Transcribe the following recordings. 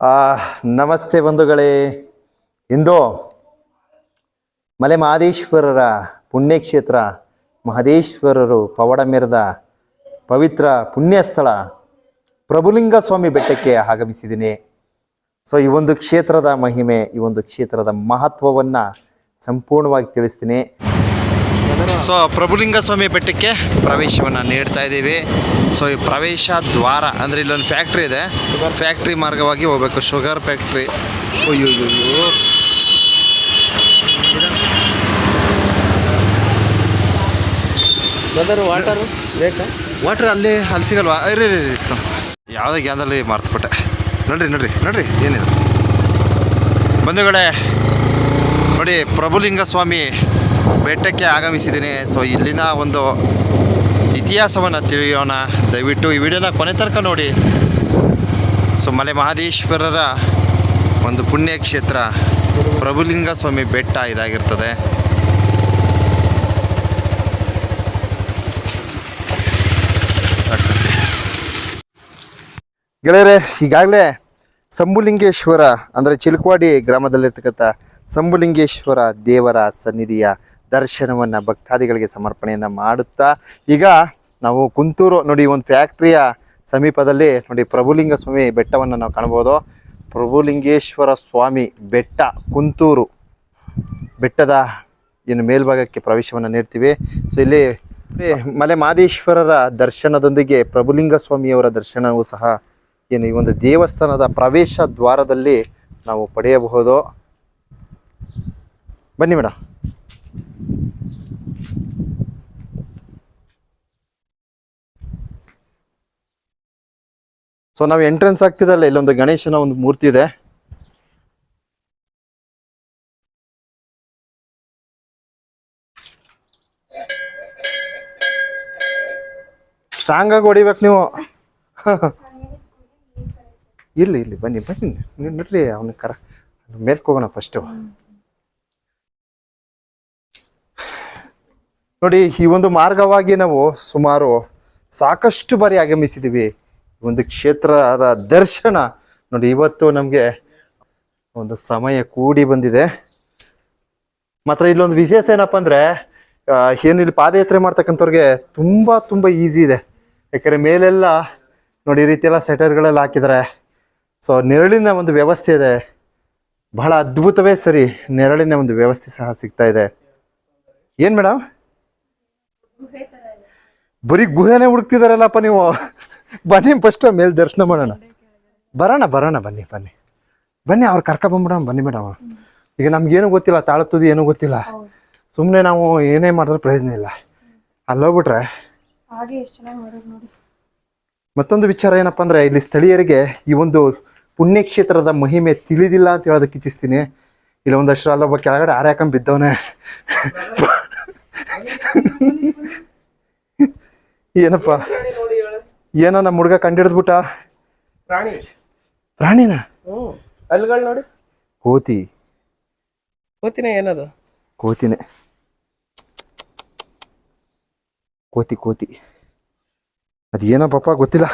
ಆ, ನಮಸ್ತೆ ಬಂಧುಗಳೇ. ಇಂದು ಮಲೆ ಮಹದೇಶ್ವರರ ಪುಣ್ಯಕ್ಷೇತ್ರ ಮಹದೇಶ್ವರರು ಪವಡ ಮೆರೆದ ಪವಿತ್ರ ಪುಣ್ಯಸ್ಥಳ ಪ್ರಭುಲಿಂಗ ಸ್ವಾಮಿ ಬೆಟ್ಟಕ್ಕೆ ಆಗಮಿಸಿದ್ದೀನಿ. ಸೊ ಈ ಒಂದು ಕ್ಷೇತ್ರದ ಮಹಿಮೆ ಈ ಒಂದು ಕ್ಷೇತ್ರದ ಮಹತ್ವವನ್ನು ಸಂಪೂರ್ಣವಾಗಿ ತಿಳಿಸ್ತೀನಿ. ಸೊ ಪ್ರಭುಲಿಂಗ ಸ್ವಾಮಿ ಬೆಟ್ಟಕ್ಕೆ ಪ್ರವೇಶವನ್ನು ನೀಡ್ತಾ ಇದ್ದೀವಿ. ಸೊ ಈ ಪ್ರವೇಶ ದ್ವಾರ ಅಂದರೆ ಇಲ್ಲೊಂದು ಫ್ಯಾಕ್ಟ್ರಿ ಇದೆ. ಫ್ಯಾಕ್ಟ್ರಿ ಮಾರ್ಗವಾಗಿ ಹೋಗ್ಬೇಕು. ಶುಗರ್ ಫ್ಯಾಕ್ಟ್ರಿ ಅಯ್ಯೋ ಬ್ರದರ್ ವಾಟರು ಬೇಕಾ ವಾಟರ್ ಅಲ್ಲಿ ಅಲ್ಲಿ ಸಿಗಲ್ವಾ? ಇರಿ ಇರಿ ಇರಿ, ಇಸ್ಕೊಂಡು ಯಾವುದೇ ಗ್ಯಾದಲ್ಲಿ ಮರ್ತುಬಿಟ್ಟೆ. ನೋಡ್ರಿ ನೋಡ್ರಿ ನೋಡ್ರಿ ಏನಿಲ್ಲ ಬಂಧುಗಳೇ ನೋಡಿ ಪ್ರಭುಲಿಂಗ ಸ್ವಾಮಿ ಬೆಟ್ಟಕ್ಕೆ ಆಗಮಿಸಿದ್ದೀನಿ. ಸೊ ಇಲ್ಲಿನ ಒಂದು ಇತಿಹಾಸವನ್ನು ತಿಳಿಯೋಣ. ದಯವಿಟ್ಟು ಈ ವಿಡಿಯೋನ ಕೊನೆ ತನಕ ನೋಡಿ. ಸೊ ಮಲೆ ಮಹದೇಶ್ವರರ ಒಂದು ಪುಣ್ಯಕ್ಷೇತ್ರ ಪ್ರಭುಲಿಂಗ ಸ್ವಾಮಿ ಬೆಟ್ಟ ಇದಾಗಿರ್ತದೆ. ಗೆಳೆಯರೆ, ಈಗಾಗಲೇ ಸಂಬುಲಿಂಗೇಶ್ವರ ಅಂದರೆ ಚಿಲುಕವಾಡಿ ಗ್ರಾಮದಲ್ಲಿರ್ತಕ್ಕಂಥ ಸಂಬುಲಿಂಗೇಶ್ವರ ದೇವರ ಸನ್ನಿಧಿಯ ದರ್ಶನವನ್ನು ಭಕ್ತಾದಿಗಳಿಗೆ ಸಮರ್ಪಣೆಯನ್ನು ಮಾಡುತ್ತಾ, ಈಗ ನಾವು ಕುಂತೂರು ನೋಡಿ ಒಂದು ಫ್ಯಾಕ್ಟ್ರಿಯ ಸಮೀಪದಲ್ಲಿ ನೋಡಿ ಪ್ರಭುಲಿಂಗ ಸ್ವಾಮಿ ಬೆಟ್ಟವನ್ನು ನಾವು ಕಾಣ್ಬೋದು. ಪ್ರಭುಲಿಂಗೇಶ್ವರ ಸ್ವಾಮಿ ಬೆಟ್ಟ, ಕುಂತೂರು ಬೆಟ್ಟದ ಏನು ಮೇಲ್ಭಾಗಕ್ಕೆ ಪ್ರವೇಶವನ್ನು ನೀಡ್ತೀವಿ. ಸೊ ಇಲ್ಲಿ ಮಲೆ ಮಾದೇಶ್ವರರ ದರ್ಶನದೊಂದಿಗೆ ಪ್ರಭುಲಿಂಗ ಸ್ವಾಮಿಯವರ ದರ್ಶನವೂ ಸಹ ಏನು ಈ ಒಂದು ದೇವಸ್ಥಾನದ ಪ್ರವೇಶ ದ್ವಾರದಲ್ಲಿ ನಾವು ಪಡೆಯಬಹುದು. ಬನ್ನಿ ಮೇಡಮ್ ಸೊ ನಾವು ಎಂಟ್ರೆನ್ಸ್ ಆಗ್ತಿದಲ್ಲ ಇಲ್ಲೊಂದು ಗಣೇಶನ ಒಂದು ಮೂರ್ತಿ ಇದೆ. ಸ್ಟ್ರಾಂಗ್ ಆಗಿ ಹೊಡಿಬೇಕು ನೀವು. ಇಲ್ಲಿ ಇಲ್ಲಿ, ಬನ್ನಿ ಬನ್ನಿ. ನೀವು ನೋಡ್ರಿ, ಅವನ ಕರ. ಮೇಲ್ಕೋಗೋಣ ಫಸ್ಟು ನೋಡಿ, ಈ ಒಂದು ಮಾರ್ಗವಾಗಿ ನಾವು ಸುಮಾರು ಸಾಕಷ್ಟು ಬಾರಿ ಆಗಮಿಸಿದ್ದೀವಿ ಒಂದು ಕ್ಷೇತ್ರದ ದರ್ಶನ ನೋಡಿ, ಇವತ್ತು ನಮಗೆ ಒಂದು ಸಮಯ ಕೂಡಿ ಬಂದಿದೆ. ಮಾತ್ರ ಇಲ್ಲೊಂದು ವಿಶೇಷ ಏನಪ್ಪ ಅಂದರೆ ಏನು ಇಲ್ಲಿ ಪಾದಯಾತ್ರೆ ಮಾಡ್ತಕ್ಕಂಥವ್ರಿಗೆ ತುಂಬ ತುಂಬ ಈಸಿ ಇದೆ. ಯಾಕಂದರೆ ಮೇಲೆಲ್ಲ ನೋಡಿ, ಈ ರೀತಿ ಎಲ್ಲ ಸೆಟರ್ಗಳೆಲ್ಲ ಹಾಕಿದ್ದಾರೆ. ಸೊ ನೆರಳಿನ ಒಂದು ವ್ಯವಸ್ಥೆ ಇದೆ. ಬಹಳ ಅದ್ಭುತವೇ ಸರಿ, ನೆರಳಿನ ಒಂದು ವ್ಯವಸ್ಥೆ ಸಹ ಸಿಗ್ತಾ ಇದೆ. ಏನು ಮೇಡಮ್ ಬರೀ ಗುಹೆನೇ ಹುಡುಕ್ತಿದಾರಲ್ಲಪ್ಪ ನೀವು. ಬನ್ನಿ ಫಸ್ಟ್ ಮೇಲೆ ದರ್ಶನ ಮಾಡೋಣ. ಬರೋಣ ಬರೋಣ ಬನ್ನಿ ಬನ್ನಿ. ಬನ್ನಿ ಅವ್ರು ಕರ್ಕೊಂಬಂಬಿಡೋಣ ಬನ್ನಿ ಮೇಡಮ್. ಈಗ ನಮ್ಗೇನು ಗೊತ್ತಿಲ್ಲ ತಾಳತ್ತುದು ಏನೂ ಗೊತ್ತಿಲ್ಲ. ಸುಮ್ಮನೆ ನಾವು ಏನೇ ಮಾಡಿದ್ರೆ ಪ್ರಯೋಜನ ಇಲ್ಲ. ಅಲ್ಲೋಗ್ಬಿಟ್ರೆ ಮತ್ತೊಂದು ವಿಚಾರ ಏನಪ್ಪ ಅಂದರೆ ಇಲ್ಲಿ ಸ್ಥಳೀಯರಿಗೆ ಈ ಒಂದು ಪುಣ್ಯಕ್ಷೇತ್ರದ ಮಹಿಮೆ ತಿಳಿದಿಲ್ಲ ಅಂತ ಹೇಳೋದಕ್ಕೆ ಇಚ್ಛಿಸ್ತೀನಿ. ಇಲ್ಲ ಒಂದಷ್ಟು ಅಲ್ಲೊಬ್ಬ ಕೆಳಗಡೆ ಆರ್ಯಾಕಂಬಿದ್ದವನೇ ಹಾಕೊಂಡ್ ಬಿದ್ದವನೆ ಏನಪ್ಪ? ಏನೋ ನಮ್ಮ ಹುಡುಗ ಕಂಡಿಡ್ದ್ಬಿಟ್ಟ. ಪ್ರಾಣಿ ರಾಣಿನ? ಅಲ್ಗಳು ನೋಡಿ. ಕೋತಿ. ಕೋತಿನೇ ಏನದು? ಕೋತಿನೇ. ಕೋತಿ ಕೋತಿ. ಅದೇನೋ ಪಾಪ ಗೊತ್ತಿಲ್ಲ.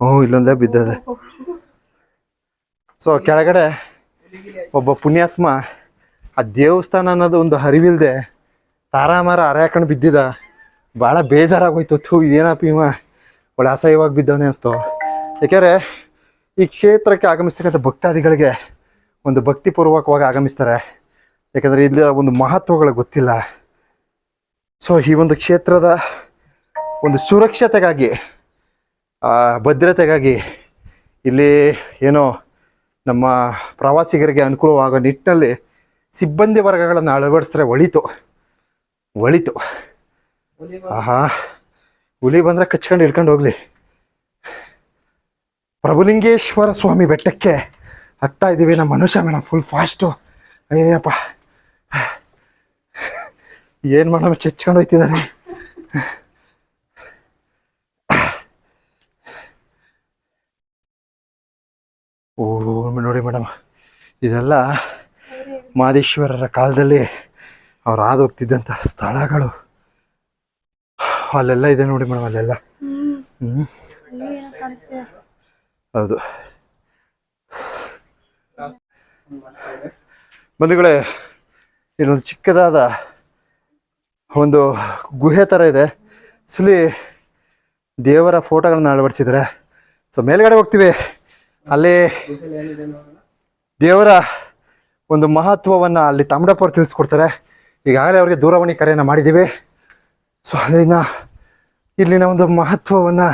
ಹ್ಞೂ ಇಲ್ಲೊಂದೇ ಬಿದ್ದದೆ. ಸೊ ಕೆಳಗಡೆ ಒಬ್ಬ ಪುಣ್ಯಾತ್ಮ ಆ ದೇವಸ್ಥಾನ ಅನ್ನೋದು ಒಂದು ಹರಿವಿಲ್ದೆ ತಾರಾಮಾರ ಅರೆ ಹಾಕೊಂಡು ಬಿದ್ದಿದ. ಭಾಳ ಬೇಜಾರಾಗೋಯ್ತು. ಥೂ, ಇದೇನಪ್ಪ ಇವ? ಒಳ್ಳೆ ಅಸಹ್ಯವಾಗಿ ಬಿದ್ದವನೇ ಅನಿಸ್ತು ಯಾಕೆಂದರೆ ಈ ಕ್ಷೇತ್ರಕ್ಕೆ ಆಗಮಿಸ್ತಕ್ಕಂಥ ಭಕ್ತಾದಿಗಳಿಗೆ ಒಂದು ಭಕ್ತಿಪೂರ್ವಕವಾಗಿ ಆಗಮಿಸ್ತಾರೆ. ಯಾಕಂದರೆ ಇಲ್ಲಿ ಒಂದು ಮಹತ್ವಗಳು ಗೊತ್ತಿಲ್ಲ. ಸೊ ಈ ಒಂದು ಕ್ಷೇತ್ರದ ಒಂದು ಸುರಕ್ಷತೆಗಾಗಿ ಭದ್ರತೆಗಾಗಿ ಇಲ್ಲಿ ಏನೋ ನಮ್ಮ ಪ್ರವಾಸಿಗರಿಗೆ ಅನುಕೂಲವಾಗೋ ನಿಟ್ಟಿನಲ್ಲಿ ಸಿಬ್ಬಂದಿ ವರ್ಗಗಳನ್ನು ಅಳವಡಿಸಿದ್ರೆ ಒಳಿತು. ಒಳಿತು. ಆಹಾ. ಹುಲಿ ಬಂದರೆ ಕಚ್ಕೊಂಡು ಹಿಡ್ಕೊಂಡು ಹೋಗ್ಲಿ. ಪ್ರಭುಲಿಂಗೇಶ್ವರ ಸ್ವಾಮಿ ಬೆಟ್ಟಕ್ಕೆ ಹತ್ತಾ ಇದ್ದೀವಿ ನಮ್ಮ ಮನುಷ್ಯ ಮೇಡಮ್ ಫುಲ್ ಫಾಸ್ಟು ಅಯ್ಯಪ್ಪ ಏನು ಮೇಡಮ್ ಚಚ್ಕೊಂಡು ಹೋಯ್ತಿದ್ದಾರೆ? ಓ, ನೋಡಿ ಮೇಡಮ್ ಇದೆಲ್ಲ ಮಾದೇಶ್ವರರ ಕಾಲದಲ್ಲಿ ಅವ್ರು ಹಾದು ಹೋಗ್ತಿದ್ದಂಥ ಸ್ಥಳಗಳು. ಅಲ್ಲೆಲ್ಲ ಇದೆ ನೋಡಿ ಮೇಡಮ್, ಅಲ್ಲೆಲ್ಲ. ಹೌದು. ಬಂಧುಗಳೇ, ಇಲ್ಲೊಂದು ಚಿಕ್ಕದಾದ ಒಂದು ಗುಹೆ ಥರ ಇದೆ. ಸುಲಿ ದೇವರ ಫೋಟೋಗಳನ್ನ ಅಳವಡಿಸಿದ್ದಾರೆ. ಸೊ, ಮೇಲ್ಗಡೆ ಹೋಗ್ತೀವಿ. ಅಲ್ಲಿ ದೇವರ ಒಂದು ಮಹತ್ವವನ್ನ ಅಲ್ಲಿ ತಾಮ್ರಪ್ಪರು ತಿಳಿಸ್ಕೊಡ್ತಾರೆ. ಈಗಾಗಲೇ ಅವ್ರಿಗೆ ದೂರವಾಣಿ ಕರೆಯನ್ನು ಮಾಡಿದ್ದೀವಿ. ಸೊ ಅಲ್ಲಿನ, ಇಲ್ಲಿನ ಒಂದು ಮಹತ್ವವನ್ನು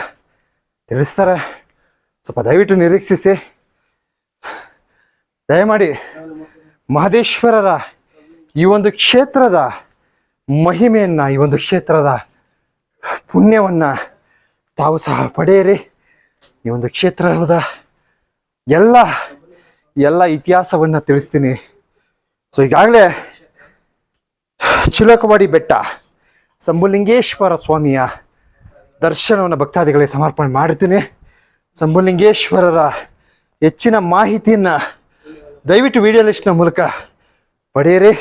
ತಿಳಿಸ್ತಾರೆ. ಸ್ವಲ್ಪ ದಯವಿಟ್ಟು ನಿರೀಕ್ಷಿಸಿ. ದಯಮಾಡಿ ಮಹದೇಶ್ವರರ ಈ ಒಂದು ಕ್ಷೇತ್ರದ ಮಹಿಮೆಯನ್ನು, ಈ ಒಂದು ಕ್ಷೇತ್ರದ ಪುಣ್ಯವನ್ನು ತಾವು ಸಹ ಪಡೆಯಿರಿ. ಈ ಒಂದು ಕ್ಷೇತ್ರದ ಎಲ್ಲ ಎಲ್ಲ ಇತಿಹಾಸವನ್ನು ತಿಳಿಸ್ತೀನಿ. ಸೊ ಈಗಾಗಲೇ ಚಿಲಕವಾಡಿ ಬೆಟ್ಟ, ಸಂಬುಲಿಂಗೇಶ್ವರ ಸ್ವಾಮಿಯ ದರ್ಶನವನ್ನು ಭಕ್ತಾದಿಗಳಿಗೆ ಸಮರ್ಪಣೆ ಮಾಡ್ತೀನಿ ಸಂಬುಲಿಂಗೇಶ್ವರರ ಹೆಚ್ಚಿನ ಮಾಹಿತಿಯನ್ನು ದಯವಿಟ್ಟು ವಿಡಿಯೋ ಲಿಸ್ಟ್ನ ಮೂಲಕ ಪಡೆಯಿರಿ.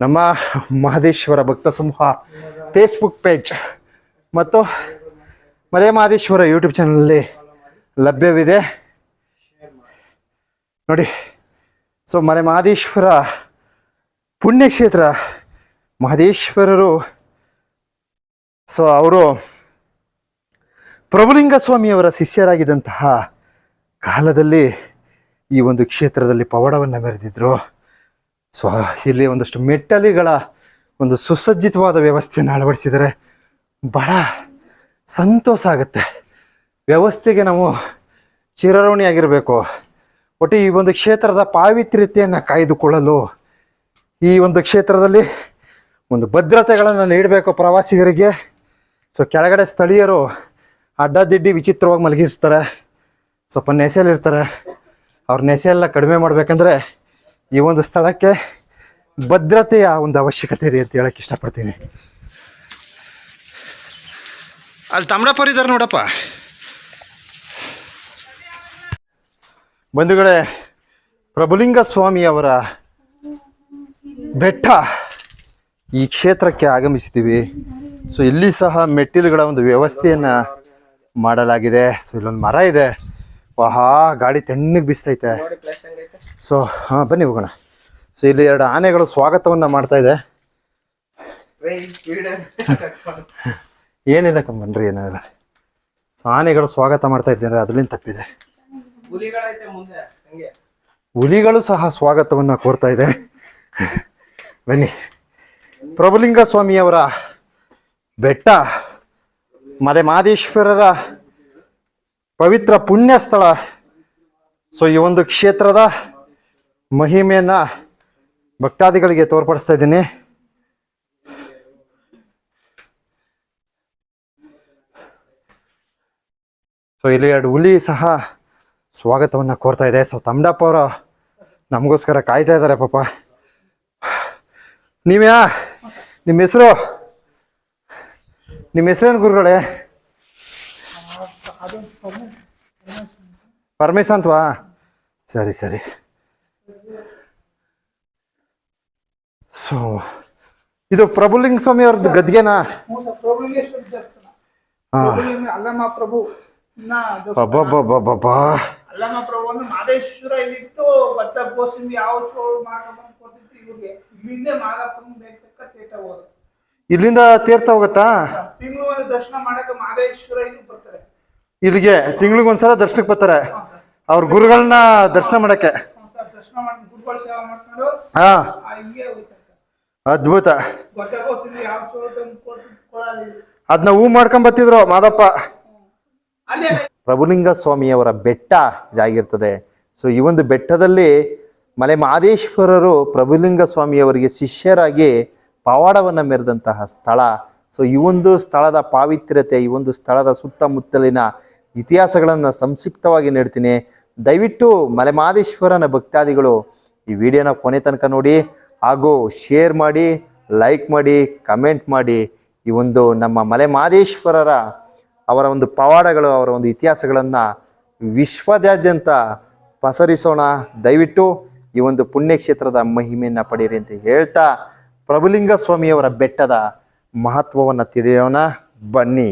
ನಮ್ಮ ಮಹದೇಶ್ವರ ಭಕ್ತ ಸಮೂಹ ಫೇಸ್ಬುಕ್ ಪೇಜ್ ಮತ್ತು ಮಲೆ ಮಹದೇಶ್ವರ ಯೂಟ್ಯೂಬ್ ಚಾನಲಲ್ಲಿ ಲಭ್ಯವಿದೆ. ನೋಡಿ. ಸೊ ಮಲೆ ಮಹದೇಶ್ವರ ಪುಣ್ಯಕ್ಷೇತ್ರ. ಮಹದೇಶ್ವರರು ಸೊ ಅವರು ಪ್ರಭುಲಿಂಗ ಸ್ವಾಮಿಯವರ ಶಿಷ್ಯರಾಗಿದ್ದಂತಹ ಕಾಲದಲ್ಲಿ ಈ ಒಂದು ಕ್ಷೇತ್ರದಲ್ಲಿ ಪವಾಡವನ್ನು ಮೆರೆದಿದ್ರು. ಸೊ ಇಲ್ಲಿ ಒಂದಷ್ಟು ಮೆಟ್ಟಲಿಗಳ ಒಂದು ಸುಸಜ್ಜಿತವಾದ ವ್ಯವಸ್ಥೆಯನ್ನು ಅಳವಡಿಸಿದರೆ ಬಹಳ ಸಂತೋಷ ಆಗುತ್ತೆ. ವ್ಯವಸ್ಥೆಗೆ ನಾವು ಚಿರಋಣಿಯಾಗಿರಬೇಕು. ಒಟ್ಟು ಈ ಒಂದು ಕ್ಷೇತ್ರದ ಪಾವಿತ್ರ್ಯತೆಯನ್ನು ಕಾಯ್ದುಕೊಳ್ಳಲು ಈ ಒಂದು ಕ್ಷೇತ್ರದಲ್ಲಿ ಒಂದು ಭದ್ರತೆಗಳನ್ನು ನೀಡಬೇಕು ಪ್ರವಾಸಿಗರಿಗೆ. ಸೊ ಕೆಳಗಡೆ ಸ್ಥಳೀಯರು ಅಡ್ಡದಿಡ್ಡಿ ವಿಚಿತ್ರವಾಗಿ ಮಲಗಿರ್ತಾರೆ. ಸ್ವಲ್ಪ ನೆಸೆಯಲ್ಲಿರ್ತಾರೆ. ಅವ್ರ ನೆಸೆ ಕಡಿಮೆ ಮಾಡಬೇಕಂದ್ರೆ ಈ ಒಂದು ಸ್ಥಳಕ್ಕೆ ಭದ್ರತೆಯ ಒಂದು ಅವಶ್ಯಕತೆ ಇದೆ ಅಂತ ಹೇಳಕ್ಕೆ ಇಷ್ಟಪಡ್ತೀನಿ. ಅಲ್ಲಿ ತಮ್ಮಪ್ಪರಿದ್ದಾರೆ ನೋಡಪ್ಪ. ಬಂಧುಗಳೇ ಪ್ರಭುಲಿಂಗ ಸ್ವಾಮಿಯವರ ಬೆಟ್ಟ ಈ ಕ್ಷೇತ್ರಕ್ಕೆ ಆಗಮಿಸಿದ್ದೀವಿ. ಸೊ, ಇಲ್ಲಿ ಸಹ ಮೆಟ್ಟಿಲುಗಳ ಒಂದು ವ್ಯವಸ್ಥೆಯನ್ನು ಮಾಡಲಾಗಿದೆ. ಸೊ, ಇಲ್ಲೊಂದು ಮರ ಇದೆ. ವಾಹಾ ಗಾಡಿ ತಣ್ಣಗೆ ಬೀಸ್ತೈತೆ. ಸೊ, ಹಾಂ, ಬನ್ನಿ ಹೋಗೋಣ. ಸೊ, ಇಲ್ಲಿ ಎರಡು ಆನೆಗಳು ಸ್ವಾಗತವನ್ನು ಮಾಡ್ತಾ ಇದೆ. ಏನಿಲ್ಲ ಕಮ್ಮನ್ರಿ ಏನಿಲ್ಲ. ಸೊ, ಆನೆಗಳು ಸ್ವಾಗತ ಮಾಡ್ತಾ ಇದ್ದಾರೆ ಅದರಿಂದ ತಪ್ಪಿದೆ. ಹುಲಿಗಳು ಸಹ ಸ್ವಾಗತವನ್ನು ಕೋರ್ತಾ ಇದೆ. ಬನ್ನಿ. ಪ್ರಭುಲಿಂಗ ಸ್ವಾಮಿಯವರ ಬೆಟ್ಟ ಮಲೆ ಮಾದೇಶ್ವರರ ಪವಿತ್ರ ಪುಣ್ಯ ಸ್ಥಳ ಸೊ ಈ ಒಂದು ಕ್ಷೇತ್ರದ ಮಹಿಮೆಯನ್ನ ಭಕ್ತಾದಿಗಳಿಗೆ ತೋರ್ಪಡಿಸ್ತಾ ಇದ್ದೀನಿ. ಸೊ ಇಲ್ಲಿ ಎರಡು ಹುಲಿ ಸಹ ಸ್ವಾಗತವನ್ನು ಕೋರ್ತಾ ಇದೆ. ಸೊ ತಮ್ಮಪ್ಪ ಅವರು ನಮಗೋಸ್ಕರ ಕಾಯ್ತಾ ಇದ್ದಾರೆ ಪಾಪ. ನೀವ್ಯಾ? ನಿಮ್ಮ ಹೆಸರು? ನಿಮ್ಮ ಹೆಸರೇನು ಗುರುಗಳೇ? ಪರಮೇಶ್ ಅಂತವಾ? ಸರಿ ಸರಿ. ಸೊ ಇದು ಪ್ರಭುಲಿಂಗ ಸ್ವಾಮಿ ಅವ್ರದ್ದು ಗದ್ಗೆನಾ? ಅಲ್ಲಮ್ಮ ಪ್ರಭು. ಅಬ್ಬಬ್ಬಬ್ಬಬ್ಬಾ ಅಲ್ಲಮ್ಮ ಪ್ರಭು ಅಂದ್ರೆ ಮಾದೇಶ್ವರ ಇಲ್ಲಿತ್ತು ಭತ್ತ ಗೋಸಿಂಬಿ ಯಾವ ಮಾಡ್ಕೊಂಡು ಕೊಟ್ಟಿತ್ತು ಇವ್ರಿಗೆ. ಇಲ್ಲಿಂದ ಮಾದಪ್ಪನ ಬೆಟ್ಟಕ್ಕ ತೀರ್ಥ ಹೋದ್ರು ಇಲ್ಲಿಂದ ತೀರ್ಥ ಹೋಗುತ್ತಾ? ತಿಂಗಳು ದರ್ಶನ ಮಾಡಕ್ಕೆ ಮಾದೇಶ್ವರ ಇಲ್ಲಿ ಬರ್ತಾರೆ. ಇಲ್ಲಿಗೆ ತಿಂಗಳಿಗೊಂದ್ಸಲ ದರ್ಶನಕ್ಕೆ ಬರ್ತಾರೆ. ಅವ್ರ ಗುರುಗಳನ್ನ ದರ್ಶನ ಮಾಡಕ್ಕೆ. ದರ್ಶನ ಮಾಡಿ ಗುರುಗಳ ಸೇವೆ ಮಾಡ್ಕೊಂಡು ಹಾ. ಹಿಂಗೆ ಅದ್ಭುತ. ಅದನ್ನ ಹೂ ಮಾಡ್ಕೊಂಡ್ ಬರ್ತಿದ್ರು ಮಾದಪ್ಪ. ಪ್ರಭುಲಿಂಗ ಸ್ವಾಮಿಯವರ ಬೆಟ್ಟ ಇದಾಗಿರ್ತದೆ. ಸೊ ಈ ಒಂದು ಬೆಟ್ಟದಲ್ಲಿ ಮಲೆ ಮಹದೇಶ್ವರರು ಪ್ರಭುಲಿಂಗ ಸ್ವಾಮಿಯವರಿಗೆ ಶಿಷ್ಯರಾಗಿ ಪವಾಡವನ್ನು ಮೆರೆದಂತಹ ಸ್ಥಳ. ಸೊ ಈ ಒಂದು ಸ್ಥಳದ ಪಾವಿತ್ರ್ಯತೆ, ಈ ಒಂದು ಸ್ಥಳದ ಸುತ್ತಮುತ್ತಲಿನ ಇತಿಹಾಸಗಳನ್ನು ಸಂಕ್ಷಿಪ್ತವಾಗಿ ನೀಡ್ತೀನಿ. ದಯವಿಟ್ಟು ಮಲೆ ಮಹಾದೇಶ್ವರನ ಭಕ್ತಾದಿಗಳು ಈ ವಿಡಿಯೋನ ಕೊನೆ ತನಕ ನೋಡಿ, ಹಾಗೂ ಶೇರ್ ಮಾಡಿ, ಲೈಕ್ ಮಾಡಿ, ಕಮೆಂಟ್ ಮಾಡಿ ಈ ಒಂದು ನಮ್ಮ ಮಲೆ ಮಹದೇಶ್ವರರ ಅವರ ಒಂದು ಪವಾಡಗಳು, ಅವರ ಒಂದು ಇತಿಹಾಸಗಳನ್ನು ವಿಶ್ವದಾದ್ಯಂತ ಪಸರಿಸೋಣ. ದಯವಿಟ್ಟು ಈ ಒಂದು ಪುಣ್ಯಕ್ಷೇತ್ರದ ಮಹಿಮೆಯನ್ನು ಪಡೀರಿ ಅಂತ ಹೇಳ್ತಾ ಪ್ರಭುಲಿಂಗ ಸ್ವಾಮಿಯವರ ಬೆಟ್ಟದ ಮಹತ್ವವನ್ನು ತಿಳಿಯೋಣ. ಬನ್ನಿ.